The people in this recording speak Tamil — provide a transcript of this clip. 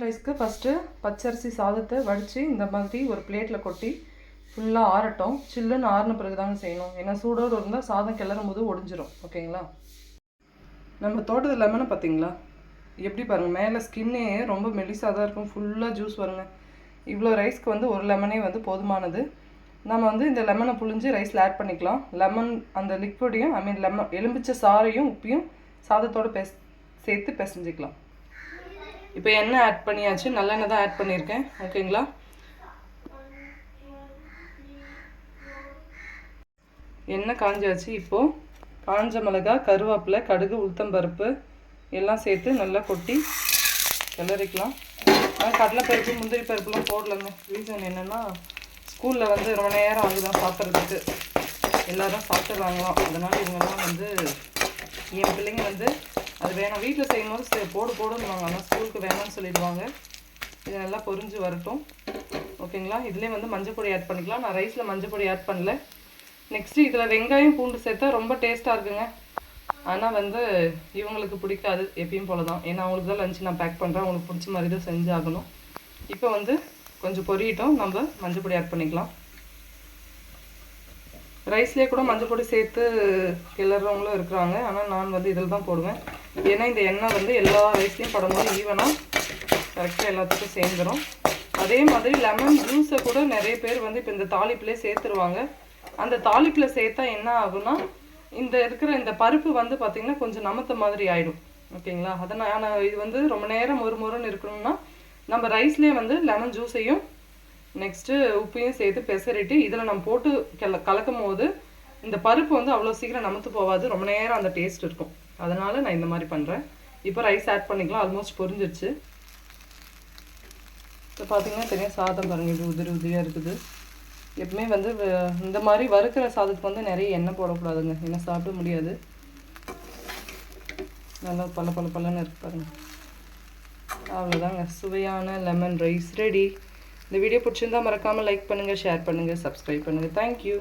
ரைஸ்க்கு ஃபஸ்ட்டு பச்சரிசி சாதத்தை வடித்து இந்த மாதிரி ஒரு பிளேட்டில் கொட்டி ஃபுல்லாக ஆறட்டும். சில்லுன்னு ஆறின பிறகு தாங்க செய்யணும். ஏன்னா சூடோடு இருந்தால் சாதம் கிளறும் போது ஒடிஞ்சிரும். ஓகேங்களா நம்ம தோட்டத்து லெமனை பார்த்தீங்களா எப்படி பாருங்கள் மேலே ஸ்கின்னே ரொம்ப மெலிசாக தான் இருக்கும். ஃபுல்லாக ஜூஸ் வருங்க. இவ்வளோ ரைஸ்க்கு வந்து ஒரு லெமனே வந்து போதுமானது. நம்ம வந்து இந்த லெமனை புழிஞ்சு ரைஸில் ஆட் பண்ணிக்கலாம். லெமன் அந்த லிக்விடையும் ஐ மீன் லெமன் எலும்பிச்ச சாறையும் உப்பையும் சாதத்தோடு பெஸ் சேர்த்து பிசைஞ்சிக்கலாம். இப்போ எண்ணெய் ஆட் பண்ணியாச்சு? நல்லெண்ணெய் தான் ஆட் பண்ணியிருக்கேன். ஓகேங்களா எண்ணெய் காஞ்சாச்சு இப்போது காஞ்ச மிளகா கருவேப்பிலை கடுகு உளுத்தம்பருப்பு எல்லாம் சேர்த்து நல்லா கொட்டி கிளறிக்கலாம். ஆனால் கடலைப்பருப்பு முந்திரி பருப்புலாம் போடலங்க. ரீசன் என்னென்னா ஸ்கூலில் வந்து ரொம்ப நேரம் ஆகுதான் சாப்பிட்றதுக்கு. எல்லோரும் சாப்பிட்றாங்களாம் அதனால் இவங்கெல்லாம் வந்து என் பிள்ளைங்க வந்து அது வேணாம். வீட்டில் செய்யும் போது சரி போடு போடுன்னுவாங்க ஆனால் ஸ்கூலுக்கு வேணாம்னு சொல்லிடுவாங்க. இது நல்லா பொரிஞ்சு வரட்டும். ஓகேங்களா? இதுலேயே வந்து மஞ்சள் பொடி ஆட் பண்ணிக்கலாம். நான் ரைஸில் மஞ்சள் பொடி ஆட் பண்ணல. நெக்ஸ்ட்டு இதில் வெங்காயம் பூண்டு சேர்த்தா ரொம்ப டேஸ்ட்டாக இருக்குங்க. ஆனால் வந்து இவங்களுக்கு பிடிக்காது. எப்பயும் போல தான் ஏன்னா அவங்களுக்கு தான் லஞ்சு நான் பேக் பண்ணுறேன் அவங்களுக்கு பிடிச்ச மாதிரி தான் செஞ்சாகணும். இப்போ வந்து கொஞ்சம் பொரியட்டும். நம்ம மஞ்சள் பொடி ஆட் பண்ணிக்கலாம். ரைஸ்லேயே கூட மஞ்சள் பொடி சேர்த்து கிளறவங்களும் இருக்கிறாங்க. ஆனால் நான் வந்து இதில் தான் போடுவேன். ஏன்னா இந்த எண்ணெய் வந்து எல்லா ரைஸ்லேயும் படும்போது ஈவனாக கரெக்டாக எல்லாத்துக்கும் சேர்ந்துடும் அதே மாதிரி லெமன் ஜூஸை கூட நிறைய பேர் வந்து இப்போ இந்த தாளிப்புலேயே சேர்த்துருவாங்க. அந்த தாளிப்பில் சேர்த்தா என்ன ஆகும்னா இந்த இருக்கிற இந்த பருப்பு வந்து பார்த்திங்கன்னா கொஞ்சம் நமத்த மாதிரி ஆகிடும் ஓகேங்களா? அதனால் ஆனால் இது வந்து ரொம்ப நேரம் ஒரு முறைன்னு இருக்கணும்னா நம்ம ரைஸ்லேயே வந்து லெமன் ஜூஸையும் நெக்ஸ்ட்டு உப்பையும் சேர்த்து பெசரிட்டு இதில் நம்ம போட்டு கல கலக்கும் போது இந்த பருப்பு வந்து அவ்வளோ சீக்கிரம் நமத்து போகாது. ரொம்ப நேரம் அந்த டேஸ்ட் இருக்கும். அதனால் நான் இந்த மாதிரி பண்ணுறேன் இப்போ ரைஸ் ஆட் பண்ணிக்கலாம். ஆல்மோஸ்ட் பொரிஞ்சிருச்சு. இப்போ பார்த்தீங்கன்னா தெரியும் சாதம் பாருங்கள் இது உதிரி உதிரியாக இருக்குது. எப்பவுமே வந்து வ- இந்த மாதிரி வறுக்கிற சாதத்துக்கு வந்து நிறைய எண்ணெய் போடக்கூடாதுங்க. எண்ணெய் சாப்பிட முடியாது. நல்லா பல பல பலன்னு இருக்கு பாருங்கள் அவ்வளோதாங்க சுவையான லெமன் ரைஸ் ரெடி இந்த வீடியோ பிடிச்சிருந்தா மறக்காமல் லைக் பண்ணுங்கள் ஷேர் பண்ணுங்கள் சப்ஸ்கிரைப் பண்ணுங்கள் தேங்க்யூ